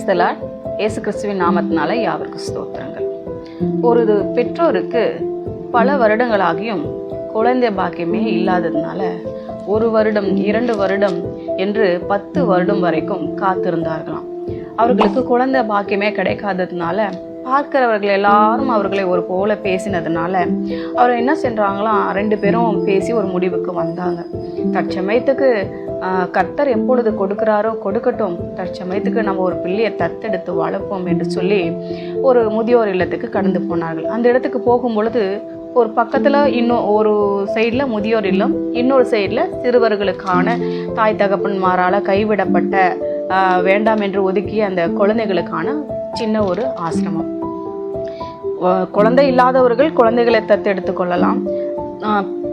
பிரைஸ்தலால் இயேசு கிறிஸ்துவின் நாமத்தினால யாவருக்கு ஸ்தோத்திரங்கள். ஒரு பெற்றோருக்கு பல வருடங்களாகியும் குழந்தை பாக்கியமே இல்லாததுனால ஒரு வருடம் இரண்டு வருடம் என்று பத்து வருடம் வரைக்கும் காத்திருந்தார்களாம். அவர்களுக்கு குழந்தை பாக்கியமே கிடைக்காததுனால பார்க்கிறவர்கள் எல்லாரும் அவர்களை ஒரு போல பேசினதுனால அவர் என்ன சென்றாங்களாம் ரெண்டு பேரும் பேசி ஒரு முடிவுக்கு வந்தாங்க. தற்சமயத்துக்கு கர்த்தர் எப்பொழுது கொடுக்கிறாரோ கொடுக்கட்டும். தற்சமயத்துக்கு நம்ம ஒரு பிள்ளையை தத்தெடுத்து வளர்ப்போம் என்று சொல்லி ஒரு முதியோர் இல்லத்துக்கு கடந்து போனார்கள். அந்த இடத்துக்கு போகும் பொழுது ஒரு பக்கத்தில் இன்னும் ஒரு சைடில் முதியோர் இல்லம் இன்னொரு சைடில் சிறுவர்களுக்கான தாய் தகப்பன்மாரால் கைவிடப்பட்ட வேண்டாம் என்று ஒதுக்கிய அந்த குழந்தைகளுக்கான சின்ன ஒரு ஆசிரமம். குழந்தை இல்லாதவர்கள் குழந்தைகளை தத்தெடுத்து கொள்ளலாம்.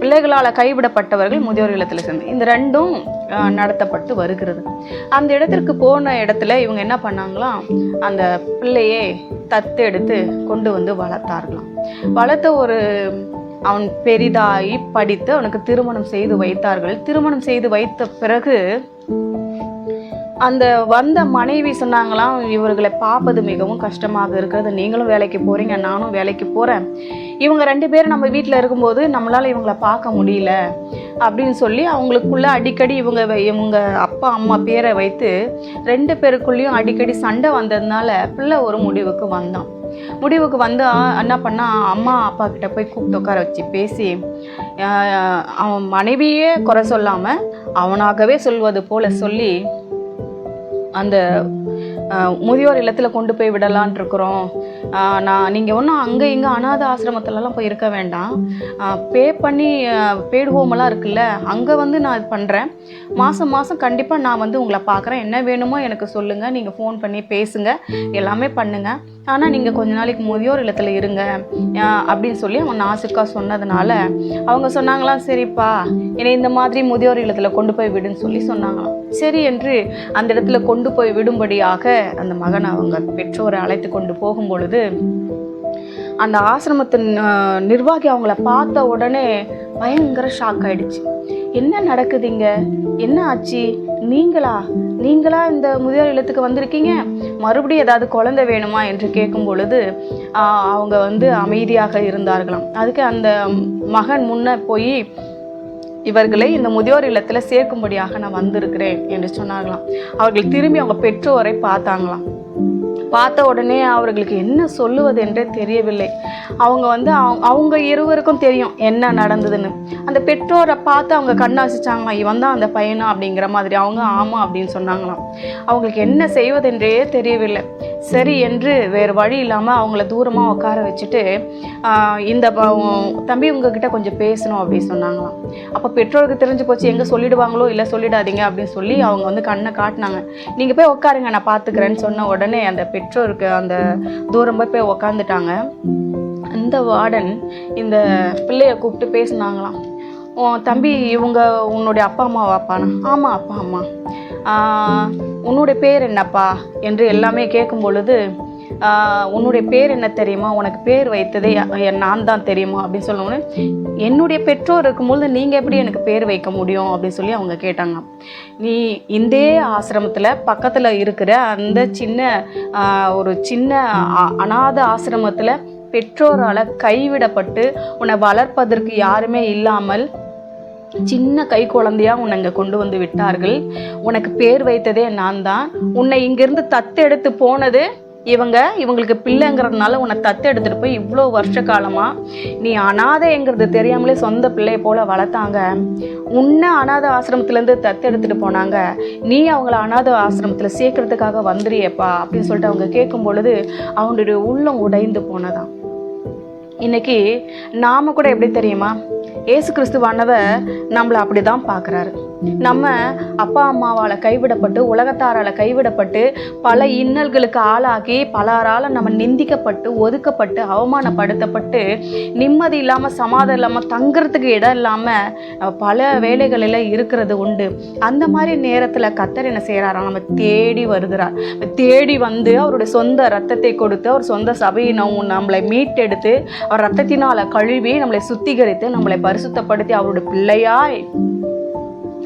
பிள்ளைகளால் கைவிடப்பட்டவர்கள் முதியோர் இல்லத்தில் சேர்ந்து. இந்த ரெண்டும் நடத்தப்பட்டு வருகிறது. அந்த இடத்திற்கு போன இடத்துல இவங்க என்ன பண்ணாங்களாம் அந்த பிள்ளையை தத்தெடுத்து கொண்டு வந்து வளர்த்தார்களாம். வளர்த்த ஒரு அவன் பெரிதாகி படித்து அவனுக்கு திருமணம் செய்து வைத்தார்கள். திருமணம் செய்து வைத்த பிறகு அந்த வந்த மனைவி சொன்னாங்களாம் இவர்களை பார்ப்பது மிகவும் கஷ்டமாக இருக்கிறது. நீங்களும் வேலைக்கு போகிறீங்க நானும் வேலைக்கு போகிறேன் இவங்க ரெண்டு பேரும் நம்ம வீட்டில் இருக்கும்போது நம்மளால் இவங்கள பார்க்க முடியல அப்படின்னு சொல்லி அவங்களுக்குள்ள அடிக்கடி இவங்க வை- இவங்க அப்பா அம்மா பேரை வைத்து ரெண்டு பேருக்குள்ளேயும் அடிக்கடி சண்டை வந்ததுனால பிள்ளை ஒரு முடிவுக்கு வந்தான். முடிவுக்கு வந்து என்ன பண்ணா அம்மா அப்பா கிட்ட போய் கூப்பிட்டு உட்கார வச்சு பேசி அவன் மனைவியே குறை சொல்லாம அவனாகவே சொல்வது போல சொல்லி அந்த முதியோர் இல்லத்தில் கொண்டு போய் விடலான் இருக்கிறோம் நான் நீங்கள் ஒன்றும் அங்கே இங்கே அனாத ஆசிரமத்துலலாம் போய் இருக்க வேண்டாம். பே பண்ணி பேடு ஹோமெல்லாம் இருக்குல்ல அங்கே வந்து நான் இது பண்ணுறேன் மாதம் மாதம் கண்டிப்பாக நான் வந்து உங்களை பார்க்குறேன். என்ன வேணுமோ எனக்கு சொல்லுங்கள் நீங்கள் ஃபோன் பண்ணி பேசுங்க. எல்லாமே பண்ணுங்கள் ஆனால் நீங்கள் கொஞ்ச நாளைக்கு முதியோர் இல்லத்தில் இருங்க. அப்படின்னு சொல்லி அவன் நாசுக்கா சொன்னதுனால அவங்க சொன்னாங்களாம் சரிப்பா என்னை இந்த மாதிரி முதியோர் இல்லத்தில் கொண்டு போய் விடுன்னு சொல்லி சொன்னாங்களாம். சரி என்று அந்த இடத்துல கொண்டு போய் விடும்படியாக அந்த மகன் அவங்க பெற்றோரை அழைத்து கொண்டு போகும் பொழுது அந்த ஆசிரமத்தின் நிர்வாகி அவங்கள பார்த்த உடனே பயங்கர ஷாக் ஆயிடுச்சு. என்ன நடக்குதுங்க? என்ன ஆச்சு? நீங்களா? நீங்களா இந்த முதியோர் இல்லத்துக்கு வந்திருக்கீங்க? மறுபடியும் ஏதாவது குழந்தை வேணுமா என்று கேட்கும் பொழுது அவங்க வந்து அமைதியாக இருந்தார்களாம். அதுக்கு அந்த மகன் முன்ன போய் இவர்களை இந்த முதியோர் இல்லத்தில் சேர்க்கும்படியாக நான் வந்திருக்கிறேன் என்று சொன்னார்களாம். அவர்கள் திரும்பி அவங்க பெற்றோரை பார்த்தாங்களாம். பார்த்த உடனே அவர்களுக்கு என்ன சொல்லுவது என்றே தெரியவில்லை. அவங்க வந்து அவங்க அவங்க இருவருக்கும் தெரியும் என்ன நடந்ததுன்னு. அந்த பெற்றோரை பார்த்து அவங்க கண்ணாசிச்சாங்களா இவன் தான் அந்த பையனா? அப்படிங்கிற மாதிரி. அவங்க ஆமாம் அப்படின்னு சொன்னாங்களாம். அவங்களுக்கு என்ன செய்வதென்றே தெரியவில்லை. சரி என்று வேறு வழி இல்லாமல் அவங்கள தூரமாக உட்கார வச்சுட்டு இந்த தம்பி உங்ககிட்ட கொஞ்சம் பேசணும் அப்படின்னு சொன்னாங்களாம். அப்போ பெற்றோருக்கு தெரிஞ்சு போச்சு எங்கே சொல்லிடுவாங்களோ இல்லை சொல்லிடாதீங்க அப்படின்னு சொல்லி அவங்க வந்து கண்ணை காட்டினாங்க. நீங்கள் போய் உட்காருங்க நான் பார்த்துக்கிறேன்னு சொன்ன உடனே அந்த பெற்றோருக்கு அந்த தூரம் போய் போய் உக்காந்துட்டாங்க. அந்த வார்டன் இந்த பிள்ளைய கூப்பிட்டு பேசுனாங்களாம். தம்பி இவங்க உன்னுடைய அப்பா அம்மாவாப்பானா ஆமாம் அப்பா அம்மா. உன்னுடைய பேர் என்னப்பா என்று எல்லாமே கேட்கும் பொழுது உன்னுடைய பேர் என்ன தெரியுமா? உனக்கு பேர் வைத்ததே நான் தான் தெரியுமா? அப்படின்னு சொன்னோன்னே என்னுடைய பெற்றோர் இருக்கும்பொழுது நீங்கள் எப்படி எனக்கு பேர் வைக்க முடியும்? அப்படின்னு சொல்லி அவங்க கேட்டாங்க நீ இந்தே ஆசிரமத்தில் பக்கத்தில் இருக்கிற அந்த சின்ன ஒரு சின்ன அ- அநாத ஆசிரமத்தில் பெற்றோரால் கைவிடப்பட்டு உன்னை வளர்ப்பதற்கு யாருமே இல்லாமல் சின்ன கை குழந்தையா உன்னை இங்க கொண்டு வந்து விட்டார்கள். உனக்கு பேர் வைத்ததே நான் தான் உன்னை இங்கிருந்து தத்தெடுத்து போனது இவங்க. இவங்களுக்கு பிள்ளைங்கிறதுனால உன்னை தத்து எடுத்துட்டு போய் இவ்வளோ வருஷ காலமா நீ அனாதைங்கிறது தெரியாமலே சொந்த பிள்ளையை போல வளர்த்தாங்க. உன்னை அனாத ஆசிரமத்திலேருந்து தத்து எடுத்துகிட்டு போனாங்க. நீ அவங்கள அனாத ஆசிரமத்தில் சேர்க்கறதுக்காக வந்துறியேப்பா அப்படின்னு சொல்லிட்டு அவங்க கேட்கும் பொழுது அவங்களுடைய உள்ளம் உடைந்து போனதான் இன்னைக்கு நாம கூட எப்படி தெரியுமா? ஏசு கிறிஸ்துவானவர் நம்மளை அப்படி தான் பார்க்குறாரு. நம்ம அப்பா அம்மாவால் கைவிடப்பட்டு உலகத்தாரால் கைவிடப்பட்டு பல இன்னல்களுக்கு ஆளாகி பலரால் நம்ம நிந்திக்கப்பட்டு ஒதுக்கப்பட்டு அவமானப்படுத்தப்பட்டு நிம்மதி இல்லாமல் சமாதானம் இல்லாமல் தங்குறதுக்கு இடம் இல்லாமல் பல வேலைகளில் இருக்கிறது உண்டு. அந்த மாதிரி நேரத்தில் கத்தர் என்ன செய்கிறாரா நம்ம தேடி வருகிறார். தேடி வந்து அவருடைய சொந்த ரத்தத்தை கொடுத்து அவர் சொந்த சபையை நம்ம நம்மளை மீட்டெடுத்து அவர் ரத்தத்தினால் கழுவி நம்மளை சுத்திகரித்து நம்மளை பரிசுத்தப்படுத்தி அவருடைய பிள்ளையாய்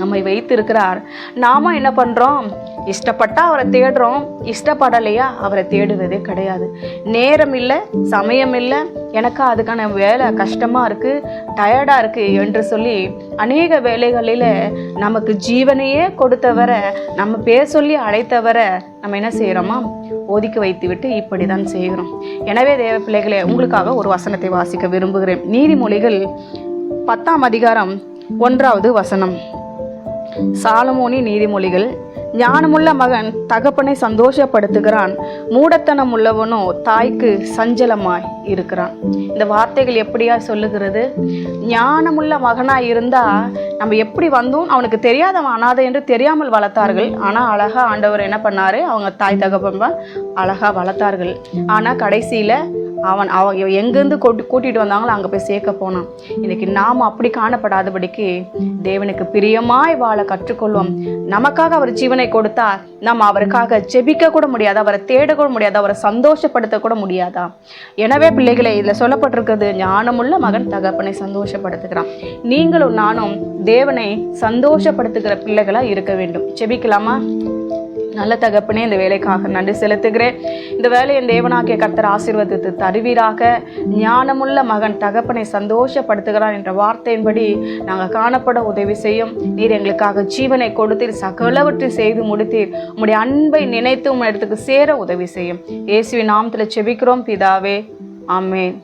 நம்மை வைத்திருக்கிறார். நாம என்ன பண்றோம்? இஷ்டப்பட்டா அவரை தேடுறோம். இஷ்டப்படலையா? அவரை தேடுவதே கிடையாது. நேரம் இல்லை சமயம் இல்லை. எனக்கு அதுக்கான வேலை கஷ்டமா இருக்கு டயர்டா இருக்கு என்று சொல்லி அநேக வேலைகளில் நமக்கு ஜீவனையே கொடுத்தவரை நம்ம பேர் சொல்லி அழைத்தவரை நம்ம என்ன செய்கிறோமா ஒதுக்கி வைத்து விட்டு இப்படி தான் செய்கிறோம். எனவே தேவ பிள்ளைகளே உங்களுக்காக ஒரு வசனத்தை வாசிக்க விரும்புகிறேன். நீதிமொழிகள் பத்தாம் அதிகாரம் ஒன்றாவது வசனம். சாலமோனி நீதிமொழிகள் ஞானமுள்ள மகன் தகப்பனை சந்தோஷப்படுத்துகிறான் மூடத்தனம் உள்ளவனோ தாய்க்கு சஞ்சலமாய் இருக்கிறான். இந்த வார்த்தைகள் எப்படியா சொல்லுகிறது? ஞானமுள்ள மகனாக இருந்தால் நம்ம எப்படி வந்தோம்? அவனுக்கு தெரியாதவன் அனாதை என்று தெரியாமல் வளர்த்தார்கள். ஆனால் அழகாக ஆண்டவர் என்ன பண்ணார்? அவங்க தாய் தகப்பன் அழகாக வளர்த்தார்கள். ஆனால் கடைசியில் அவன் அவன் எங்கேருந்து கூட்டி கூட்டிகிட்டு வந்தாங்களோ அங்கே போய் சேர்க்க போனான். இன்னைக்கு நாம் அப்படி காணப்படாதபடிக்கு தேவனுக்கு பிரியமாய் வாழ கற்றுக்கொள்வோம். நமக்காக அவர் ஜீவனை கொடுத்தா நம்ம அவருக்காக ஜெபிக்க கூட முடியாது? அவரை தேட கூட முடியாது? அவரை சந்தோஷப்படுத்த கூட முடியாதா? எனவே பிள்ளைகளை இதில் சொல்லப்பட்டிருக்கிறது ஞானமுள்ள மகன் தகப்பனை சந்தோஷப்படுத்துகிறான். நீங்களும் நானும் தேவனை சந்தோஷப்படுத்துகிற பிள்ளைகளாக இருக்க வேண்டும். ஜெபிக்கலாமா? நல்ல தகப்பனே இந்த வேலைக்காக நன்றி செலுத்துகிறேன். இந்த வேலையை தேவனாகிய கர்த்தர் ஆசீர்வதித்து தருவீராக. ஞானமுள்ள மகன் தகப்பனை சந்தோஷப்படுத்துகிறான் என்ற வார்த்தையின்படி நாங்கள் காணப்பட உதவி செய்யும். நீர் எங்களுக்காக ஜீவனை கொடுத்தீர் சகலவற்றை செய்து முடித்தீர். உம்முடைய அன்பை நினைத்து உம் இடத்துக்கு சேர உதவி செய்யும். இயேசுவின் நாமத்தில் செபிக்கிறோம் பிதாவே. ஆமென்.